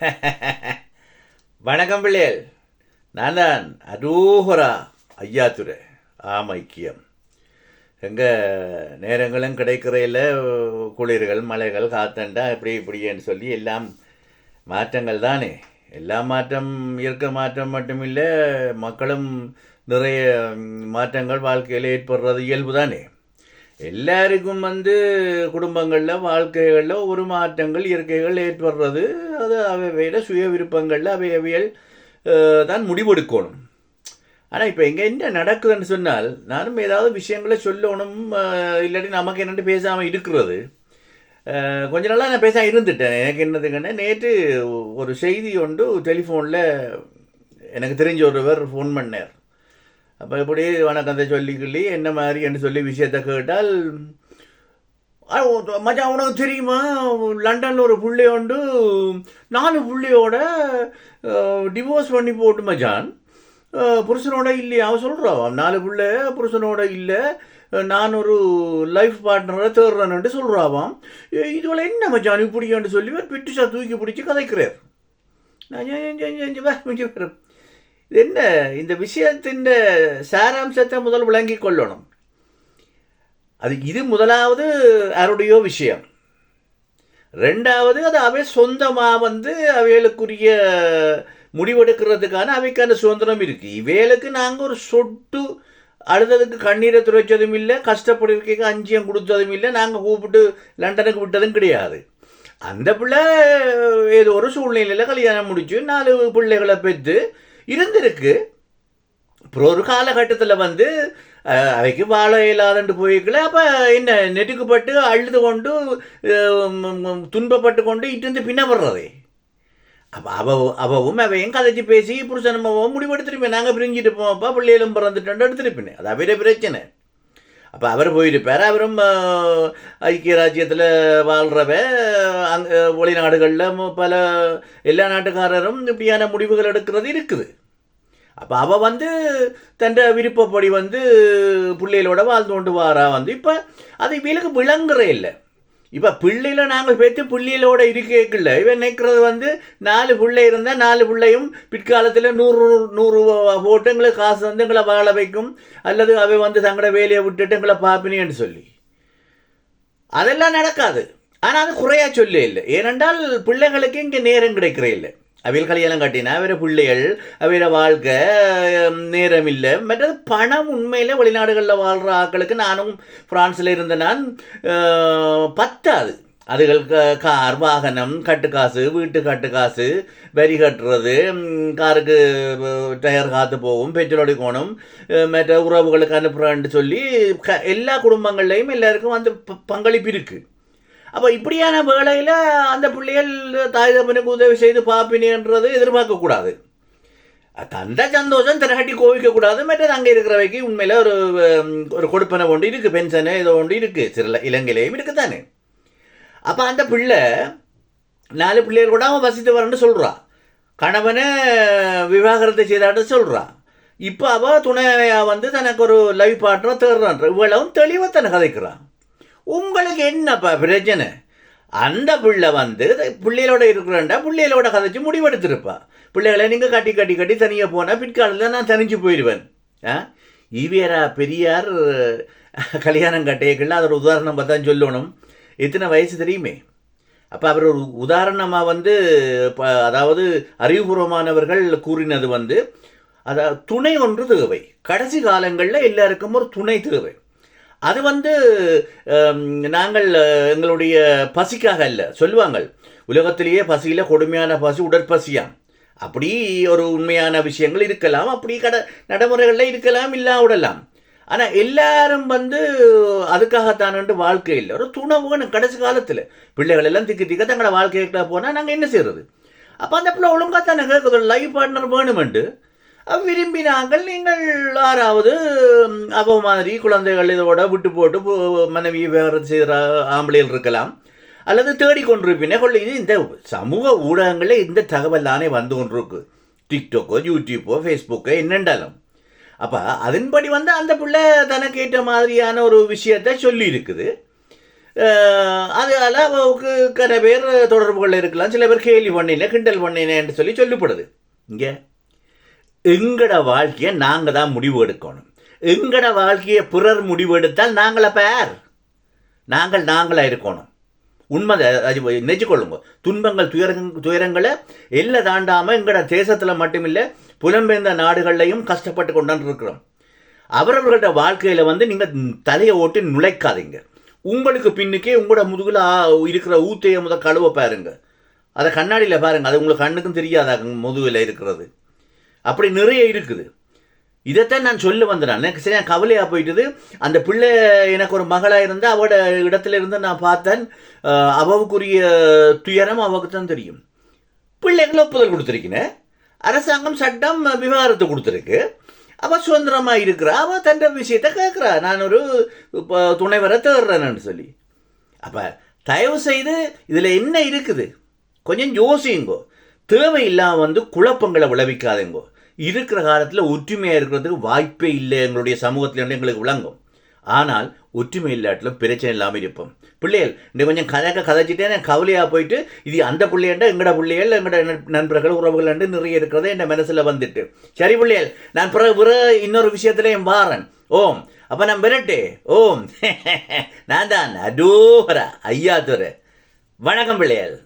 வணக்கம் பிள்ளைகள். நான் தான் அரோஹரா ஐயாத்துரை ஆமைக்கியம். எங்கள் நேரங்களும் கிடைக்கிறையில் குளிர்கள் மலைகள் காத்தண்டா இப்படி இப்படின்னு சொல்லி எல்லாம் மாற்றங்கள் தானே. எல்லா மாற்றம் இருக்க மாற்றம் மட்டுமில்லை மக்களும் நிறைய மாற்றங்கள் வாழ்க்கையில் ஏற்படுறது இயல்பு தானே. எல்லாருக்கும் வந்து குடும்பங்களில் வாழ்க்கைகளில் ஒரு மாற்றங்கள் இயற்கைகள் ஏற்படுறது. அது அவையில சுய விருப்பங்களில் அவை தான் முடிவெடுக்கணும். ஆனால் இப்போ எங்கே என்ன நடக்குதுன்னு சொன்னால் நானும் ஏதாவது விஷயங்களை சொல்லணும் இல்லாட்டி நமக்கு என்னென்னு பேசாமல் இருக்கிறது. கொஞ்ச நாளாக நான் பேச இருந்துட்டேன். எனக்கு என்னதுங்கன்னா நேற்று ஒரு செய்தி ஒன்று டெலிஃபோனில் எனக்கு தெரிஞ்ச ஒருவர் ஃபோன் பண்ணார். அப்போ இப்படி வணக்கத்தை சொல்லிக்கிள்ளி என்ன மாதிரி என்று சொல்லி விஷயத்தை கேட்டால் "ஆ, மச்சான் உனக்கு தெரியுமா லண்டனில் ஒரு புள்ளை உண்டு நாலு புள்ளையோட டிவோர்ஸ் பண்ணி போட்டு மச்சான் புருஷனோட இல்லையா அவன் சொல்கிறான் நாலு பிள்ளை புருஷனோட இல்லை நான் ஒரு லைஃப் பார்ட்னரை தேடுறேன்ட்டு சொல்கிறாவாம் இதுவரை என்ன மச்சான் இப்படியான்னு சொல்லி பிட்டுஷா தூக்கி பிடிச்சி கதைக்கிறார் நான் என்ன இந்த விஷயத்தின் சாராம்சத்தை முதல் விளங்கி கொள்ளணும். அது இது முதலாவது யாருடையோ விஷயம். ரெண்டாவது அது அவை சொந்தமாக வந்து அவைகளுக்குரிய முடிவெடுக்கிறதுக்கான அவைக்கான சுதந்திரம் இருக்கு. இவைகளுக்கு நாங்கள் ஒரு சொட்டு அழுததுக்கு கண்ணீரை துரைச்சதும் இல்லை கஷ்டப்படுறதுக்கு அஞ்சியம் கொடுத்ததும் இல்லை நாங்கள் கூப்பிட்டு லண்டனுக்கு விட்டதும் கிடையாது. அந்த பிள்ளை ஏதோ ஒரு சூழ்நிலையில் கல்யாணம் முடிச்சு நாலு பிள்ளைகளை பெற்று இருந்திருக்கு. அப்புறம் ஒரு காலகட்டத்தில் வந்து அவைக்கு வாழ இயலாதண்டு போயிருக்கல அப்போ என்ன நெட்டுக்குப்பட்டு அழுது கொண்டு துன்பப்பட்டு கொண்டு இட்டு பின்ன வர்றதே அப்போ அவ அவவும் அவையும் கதைச்சி பேசி புருஷனமாவும் முடிவெடுத்துருப்பேன் நாங்கள் பிரிஞ்சுட்டு அப்போ பிள்ளைகளும் பிறந்துட்டு எடுத்துருப்பேன். அது அவரே பிரச்சனை. அப்போ அவர் போயிருப்பார். அவரும் ஐக்கிய ராஜ்யத்தில் வாழ்கிறவ அங்கே வெளிநாடுகளில் பல எல்லா நாட்டுக்காரரும் இப்படியான முடிவுகள் எடுக்கிறது இருக்குது. அப்போ அவள் வந்து தன் விருப்பப்படி வந்து பிள்ளைகளோட வாழ்ந்து கொண்டு வாரா வந்து. இப்போ அது இவளுக்கு விளங்குறே இல்லை. இப்போ பிள்ளையில நாங்கள் பேத்து பிள்ளைகளோட இருக்கேக்கில்ல இவன் நினைக்கிறது வந்து நாலு பிள்ளை இருந்தால் நாலு பிள்ளையும் பிற்காலத்தில் நூறு நூறு போட்டு எங்களுக்கு காசு வந்து எங்களை வாழ வைக்கும். அல்லது அவை வந்து தங்களோட வேலையை விட்டுட்டு எங்களை பார்ப்பினேன்னு சொல்லி. அதெல்லாம் நடக்காது. ஆனால் அது குறையா சொல்ல இல்லை. ஏனென்றால் பிள்ளைங்களுக்கு இங்கே நேரம் கிடைக்கிறே இல்லை. அவையில் கல்யாணம் கட்டினா அவர பிள்ளைகள் அவர வாழ்க்கை நேரம் இல்லை மற்றது பணம் உண்மையில் வெளிநாடுகளில் வாழ்கிற ஆக்களுக்கு நானும் ஃப்ரான்ஸில் இருந்த நான் பத்தாது. அதுகள் கார் வாகனம் கட்டுக்காசு வீட்டு கட்டுக்காசு வரி கட்டுறது காருக்கு டயர் காத்து போகும் பெட்ரோல் அடிக்கணும் மற்ற உறவுகளுக்கு அனுப்புகிறான்னு சொல்லி எல்லா குடும்பங்கள்லேயும் எல்லாருக்கும் அந்த பங்களிப்பு இருக்குது அப்போ இப்படியான வேளையில் அந்த பிள்ளைகள் தாய் தப்பனுக்கு உதவி செய்து பார்ப்பினேன்றது எதிர்பார்க்கக்கூடாது. தந்த சந்தோஷம் திரகட்டி கோவிக்கக்கூடாது. மற்றது அங்கே இருக்கிறவைக்கு உண்மையில் ஒரு ஒரு கொடுப்பனை ஒன்று இருக்குது பென்ஷனு இதை ஒன்று இருக்குது சில இலங்கையிலேயும் இருக்குது தானே அப்போ அந்த பிள்ளை நாலு பிள்ளைகள் கூட அவன் வசித்து வரேன்னு சொல்கிறான் கணவனை விவாகரத்தை செய்தாட்டு சொல்கிறான் இப்போ அவள் துணையாக வந்து தனக்கு ஒரு லைஃப் பார்ட்னர் தேடுறான்ற. இவ்வளவும் தெளிவாக தன்னை கதைக்கிறான். உங்களுக்கு என்னப்பா பிரச்சனை? அந்த பிள்ளை வந்து பிள்ளைகளோட இருக்கிறாண்டா பிள்ளைகளோட கதைச்சு முடிவெடுத்திருப்பா. பிள்ளைகளை நீங்கள் கட்டி கட்டி கட்டி தனியாக போனால் பிற்காலத்தில் நான் தனிஞ்சு போயிடுவேன். ஆ? ஈவியரா பெரியார் கல்யாணம் கட்டையக்கில் அதோட உதாரணம் பார்த்தா சொல்லணும். எத்தனை வயசு தெரியுமே? அப்போ அவர் ஒரு உதாரணமாக வந்து இப்போ அதாவது அறிவுபூர்வமானவர்கள் கூறினது வந்து அதாவது துணை ஒன்று தேவை. கடைசி காலங்களில் எல்லாருக்கும் ஒரு துணை தேவை. அது வந்து நாங்கள் எங்களுடைய பசிக்காக அல்ல. சொல்லுவாங்க உலகத்திலேயே பசியில் கொடுமையான பசி உடற்பசியாம் அப்படி ஒரு உண்மையான விஷயங்கள் இருக்கலாம். அப்படி கட நடைமுறைகளில் இருக்கலாம் இல்லாவிடலாம் ஆனால் எல்லாரும் வந்து அதுக்காகத்தானு வாழ்க்கை இல்லை. ஒரு துணை வேணும் கடைசி காலத்தில். பிள்ளைகள் எல்லாம் திக்கி திக்க தங்களோட வாழ்க்கைக்கிட்ட போனால் நாங்கள் என்ன செய்யறது அப்போ அந்த பிள்ளை ஒழுங்காக தானே கேட்குது லைஃப் பார்ட்னர் வேணுமெண்டு விரும்பினாங்கள் நீங்கள் ஆறாவது அப்போ மாதிரி குழந்தைகள் இதோட விட்டு போட்டு மனைவி வேறு செய்கிற ஆம்பளைகள் இருக்கலாம். அல்லது தேடிக்கொண்டிருப்பினே கொள்ள இது இந்த சமூக ஊடகங்களில் இந்த தகவல் தானே வந்து கொண்டிருக்கு. டிக்டாக்கோ யூடியூப்போ ஃபேஸ்புக்கோ என்னென்றாலும். அப்போ அதன்படி வந்து அந்த பிள்ளை தனக்கு ஏற்ற மாதிரியான ஒரு விஷயத்தை சொல்லி இருக்குது அதனால் அதால அவருக்கு பேர் தொடர்புகள் இருக்கலாம். சில பேர் கேலி பண்ணினேன் கிண்டல் பண்ணினேன்னு சொல்லி சொல்லப்படுது. இங்கே எங்கட வாழ்க்கையை நாங்கள் தான் முடிவு எடுக்கணும். எங்களோட வாழ்க்கையை பிறர் முடிவு எடுத்தால் நாங்கள பேர். நாங்கள் நாங்களாக இருக்கணும். உண்மை அது துன்பங்கள் துயரங்க துயரங்களை எல்லை தாண்டாமல் எங்களோட தேசத்தில் மட்டுமில்லை புலம்பெயர்ந்த நாடுகள்லையும் கஷ்டப்பட்டு கொண்டாந்து இருக்கிறோம். அவரவர்களோட வாழ்க்கையில் வந்து நீங்கள் தலையை ஓட்டி நுழைக்காதீங்க. உங்களுக்கு பின்னுக்கே உங்களோட முதுகில் இருக்கிற ஊத்தையை முத கழுவ பாருங்க. அதை கண்ணாடியில் பாருங்கள் அது உங்களுக்கு கண்ணுக்கும் தெரியாதா முதுகில் இருக்கிறது. அப்படி நிறைய இருக்குது. இதைத்தான் நான் சொல்ல வந்தேன் எனக்கு சரியாக கவலையாக போயிட்டுது. அந்த பிள்ளை எனக்கு ஒரு மகளாக இருந்து அவட இடத்துல இருந்து நான் பார்த்தேன். அவவுக்குரிய துயரம் அவளுக்கு தான் தெரியும். பிள்ளைகளை ஒப்புதல் கொடுத்துருக்கினேன் அரசாங்கம் சட்டம் விவகாரத்தை கொடுத்துருக்கு. அவள் சுதந்திரமாக இருக்கிறா. அவள் தன் விஷயத்தை கேட்குறா. நான் ஒரு இப்போ துணைவரை தேடுறேன்னு சொல்லி. அப்போ தயவு செய்து இதில் என்ன இருக்குது? கொஞ்சம் யோசிங்கோ தேவையில்லாம வந்து குழப்பங்களை விளைவிக்காதீங்கோ. இருக்கிற காலத்தில் ஒற்றுமையாக இருக்கிறதுக்கு வாய்ப்பே இல்லை எங்களுடைய சமூகத்தில் எங்களுக்கு விளங்கும். ஆனால் ஒற்றுமை இல்லாட்டிலும் பிரச்சனை இல்லாமல் இருப்போம். பிள்ளைகள் இந்த கொஞ்சம் கதைக்க கதைச்சிட்டே நான் கவலையாக போயிட்டு இது அந்த பிள்ளையண்ட எங்கட பிள்ளைகள் எங்கட நண்பர்கள் உறவுகள் என்று நிறைய இருக்கிறதே என் மனசில் வந்துட்டு. சரி பிள்ளைகள் நான் பிறகு பிற இன்னொரு விஷயத்துலையும் வாரன். ஓம். அப்போ நான் விரட்டு. ஓம். நான் தான் அடோஹரா ஐயா துறை வணக்கம் பிள்ளைகள்.